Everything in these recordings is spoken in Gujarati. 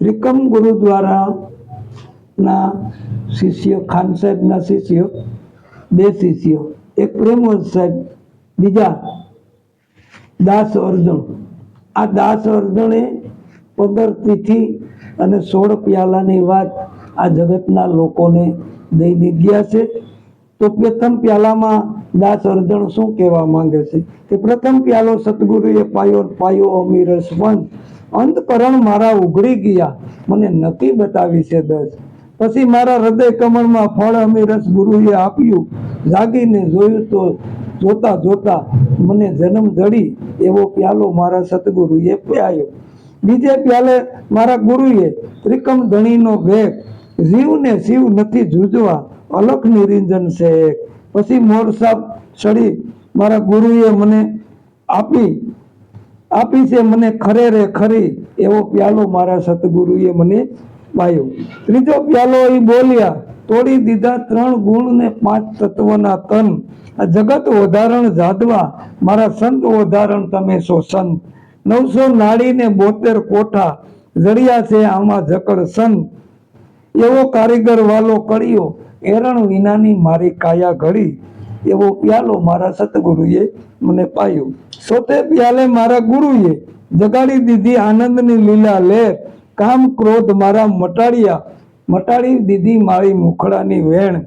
ત્રિકમ ગુરુદ્વારાના શિષ્ય, ખાન સાહેબના શિષ્ય, બે શિષ્ય, એક પ્રેમવંત સાહેબ, બીજા દાસ અર્જણ. આ દાસ અર્જણે પંદર તિથિ અને સોળ પ્યાલાની વાત આ જગતના લોકોને દઈને ગયા છે તો પ્રથમ પ્યાલામાં દાસ અર્જણ શું કહેવા માંગે છે? કે પ્રથમ પ્યાલો સદગુરુએ પાયો પાયો અમી રસવંત અંતકરણ મારા ઉઘડી ગયા. મને નક્કી બતાવી છે દસ. પછી મારા હૃદય કમળમાં ફળ અમી રસ ગુરુએ આપ્યું. જાગીને જોયું તો જોતા જોતા મને જન્મ જડી એવો પ્યાલો મારા સદગુરુએ પ્યાયો. બીજે પ્યાલે મારા ગુરુએ ત્રિકમ ધણીનો ભેગ જીવને શિવ નથી જૂજવા. અલખ નિરંજન છે એક. પછી મોર સાપ ચડી મારા ગુરુએ મને આપી આપી છે, મને ખરે રે ખરી, એવો પ્યાલો મારા સતગુરુએ મને પાયો. ત્રીજો પ્યાલો એ બોલ્યા, તોડી દીધા ત્રણ ગુણ ને પાંચ તત્વના તન. આ જગત વધારણ જાદવા, મારા સંત વધારણ તમે છો સંત. નવસો નાળી ને બોતેર કોઠા, જડિયા છે આમાં જકડ સંત. એવો કારીગર વાલો કળિયો એરણ વિનાની મારી કાયા ઘડી એવો પ્યાલો મારા સતગુરુએ મને પાયો. સોતે પ્યાલે મારા ગુરુએ જગાડી દીધી આનંદની લીલા લે કામ ક્રોધ મારા મટાડ્યા. મટાડી દીધી મારી મુખડાની વેણ.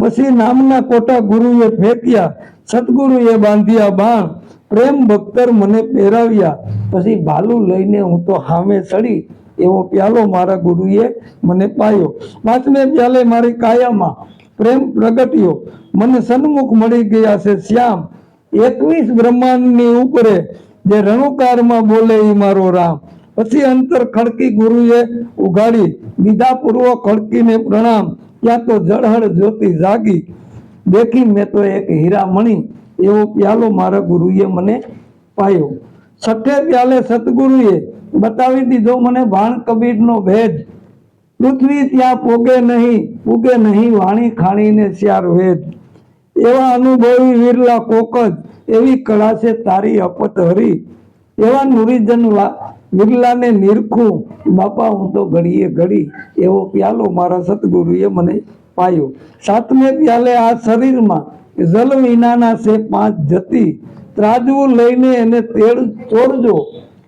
પછી નામના કોટા ગુરુએ ફેંક્યા. સદગુરુએ બાંધ્યા બાણ. પ્રેમ ભક્તર મને પહેરાવ્યા. પછી ભાલું લઈને હું તો હામે ચડી. એવો પ્યાલો મારા ગુરુએ મને પાયો. પાંચમે પ્યાલે મારી કાયામાં પ્રેમ પ્રગટ્યો. મને સન્મુખ મળી ગયા છે શ્યામ. એકવીસ બ્રહ્માંડની ઉપરે જે રણુકારમાં બોલે એ મારો રામ. પછી અંતર ખડકી ગુરુએ ઉગાડી દીધા પૂર્વ ખડકીને પ્રણામ. ત્યાં તો જળહળ જ્યોતિ જાગી. દેખી મેં તો એક હીરા મણી એવો પ્યાલો મારા ગુરુએ મને પાયો. છઠ્ઠે પ્યાલે સદગુરુએ બતાવી દીધો, મને ભાણ કબીરનો ભેદ. પૃથ્વી ત્યાં પોગે નહીં પૂગે નહીં, વાણી ખાણીને શ્યાર વેદ. એવા અનુભવી વિરલા કોક જ એવી કળા છે, તારી અપત હરી. એવા નુરીજન વિરલાને નિરખું, બાપા, હું તો ઘડીએ ઘડી એવો પ્યાલો મારા સદગુરુએ મને પાયો. સાતમે પ્યાલે આ શરીરમાં જલ વિનાના છે પાંચ જતી. ત્રાજવું લઈને એને તેડ તોડજો.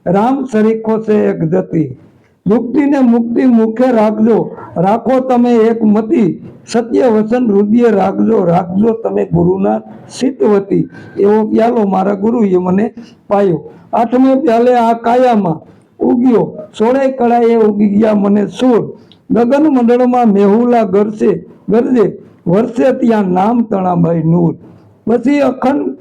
રામ સરીખો છે એક જતી. મુક્તિને મુક્તિ મુખે રાખજો. રાખો તમે એક મતી. સત્ય વચન હૃદય રાખજો. રાખજો તમે ગુરુના સિદ્ધવતી. એવો પ્યાલો મારા ગુરુએ મને પાયો. આઠમે પ્યાલે આ કાયામાં ઉગ્યો. સોળે કળાએ ઉગી ગયા મને સુર ગગન મંડળમાં મેહુલા ગરસે, ગરજે. વર્ષે ત્યાં નામ તણાભાઈ નૂર. પછી અખંડ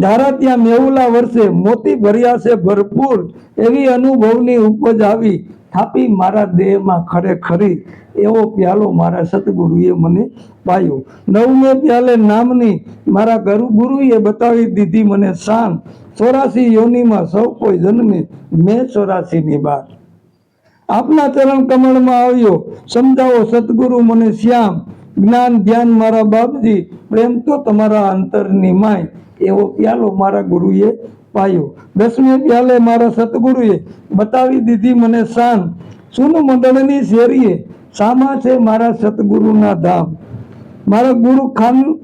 ધારા ત્યાં મેહુલા વર્ષે મોતી ભર્યા છે ભરપૂર. એવી અનુભવની ઉપજ આવી. થાપી મારા દેહમાં ખરેખરી એવો પ્યાલો મારા સદગુરુએ મને પાયો. નવમે પ્યાલે નામની મારા ગુરુ ગુરુએ બતાવી દીધી મને શાન. ચોરાસી યોનીમાં સૌ કોઈ જન્મે. મેં ચોરાસીની બાર. આપના ચરણ કમળમાં આવ્યો. સમજાવો સદગુરુ મને શ્યામ. જ્ઞાન ધ્યાન મારા બાપજી. પ્રેમ તો તમારા અંતરની માય. એવો પ્યાલો મારા ગુરુએ પાયો. દસમે પ્યાલે મારા સતગુરુએ બતાવી દીધી મને શાન. સુન મંડળની શેરીએ સામા છે મારા સતગુરુના ધામ. મારા ગુરુ ખાન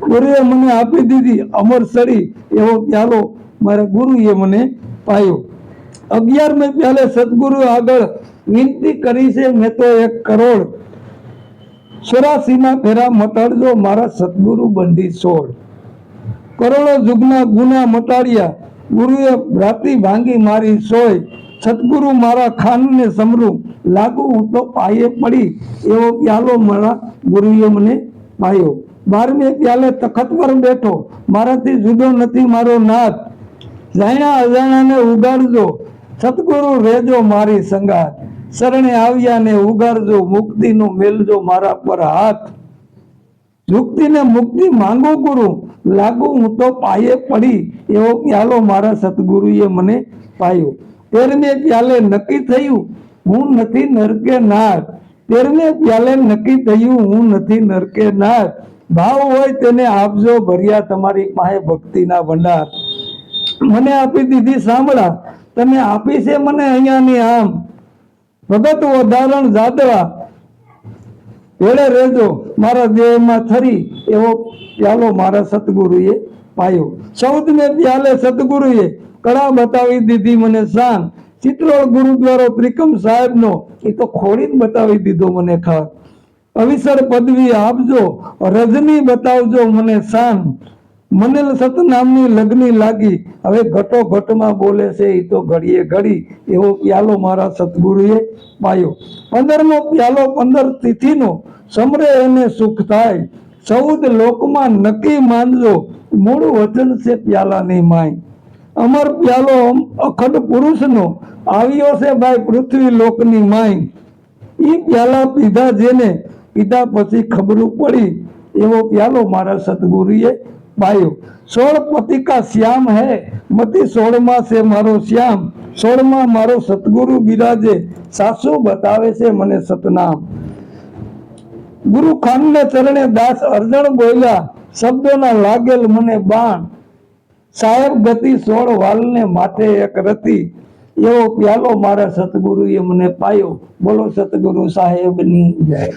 ગુરુએ મને આપી દીધી અમર સરી એવો પ્યાલો મારા ગુરુએ મને પાયો. અગિયારમે પ્યાલે સદગુરુ આગળ વિનંતી કરી છે, મેં તો એક કરોડ. ચોરાસીના ફેરા મટાડજો, મારા સદગુરુ બંધી છોડ કરોડો જુગના ગુના મટાડ્યા. ગુરુએ રાતી ભાંગી મારી સોય. સદગુરુ મારા ખાનને સમરું લાગુ હું તો પાયે પડી. એવો પ્યાલો મારા ગુરુએ મને પાયો. બારમે પ્યાલે તખત બેઠો. મારાથી જુદો નથી મારો નાથ. જાણ્યા અજાણાને ઉગાડજો. સદગુરુ રેજો મારી સંગાત શરણે આવ્યા ને ઉગાડજો. મુક્તિનો મેલજો મારા પર હાથ. મુક્તિ ને મુક્તિ માંગો ગુરુ. લાગુ હું તો પાયે પડી. એવો પ્યાલો મારા સદગુરુએ મને પાયો. તેરને પ્યાલે નક્કી થયું, હું નથી નરકે નાર. તેરને પ્યાલે નક્કી થયું, હું નથી નરકે નાર. ભાવ હોય તેને આપજો, ભર્યા તમારી પાસે ભક્તિના ભંડાર. મને આપી દીધી સાંભળા. તમે આપી છે મને અહીંયાની આમ. ભગત વધારણ જાદવા. વેળે રહેજો. મારા દેહમાં થરી એવો પ્યાલો મારા સદગુરુએ પાયો. ચૌદમે પ્યાલે સદગુરુએ કળા બતાવી દીધી મને શાન. ચિત્રોળ ગુરુદ્વારો ત્રિકમ સાહેબનો એ તો જ બતાવી દીધો મને ખાસ. અવિસર પદવી આપજો. રજની બતાવજો મને શાન. મને સતનામની લગ્ની લાગી. હવે ઘટો ઘટમાં બોલે છે એ તો ઘડીએ ઘડી. એવો પ્યાલો મારા સદગુરુએ પાયો. પંદરમો પ્યાલો પંદર તિથિનો, સમરે એને સુખ થાય. ચૌદ લોકમાં નક્કી માનજો મૂળ વચન છે પ્યાલાની માય. અમર પ્યાલો અખંડ પુરુષનો, આવ્યો છે ભાઈ પૃથ્વી લોકની માય. એ પ્યાલા પીધા જેને, પીધા પછી ખબરું પડી. એવો પ્યાલો મારા સદગુરુએ પાયો સોળ પતિકા શ્યામ હે? મતી સોળમાં છે મારો શ્યામ, સોળમાં મારો સતગુરુ બિરાજે, સાસુ બતાવે છે મને સતનામ. ગુરુ ખાનને ચરણે દાસ અર્જણ બોલ્યા, શબ્દોના લાગેલ મને બાણ. સાહેબ ગતિ સોળ વાલને માથે એક રતી. એવો પ્યાલો મારા સતગુરુએ મને પાયો. બોલો સતગુરુ સાહેબની જય.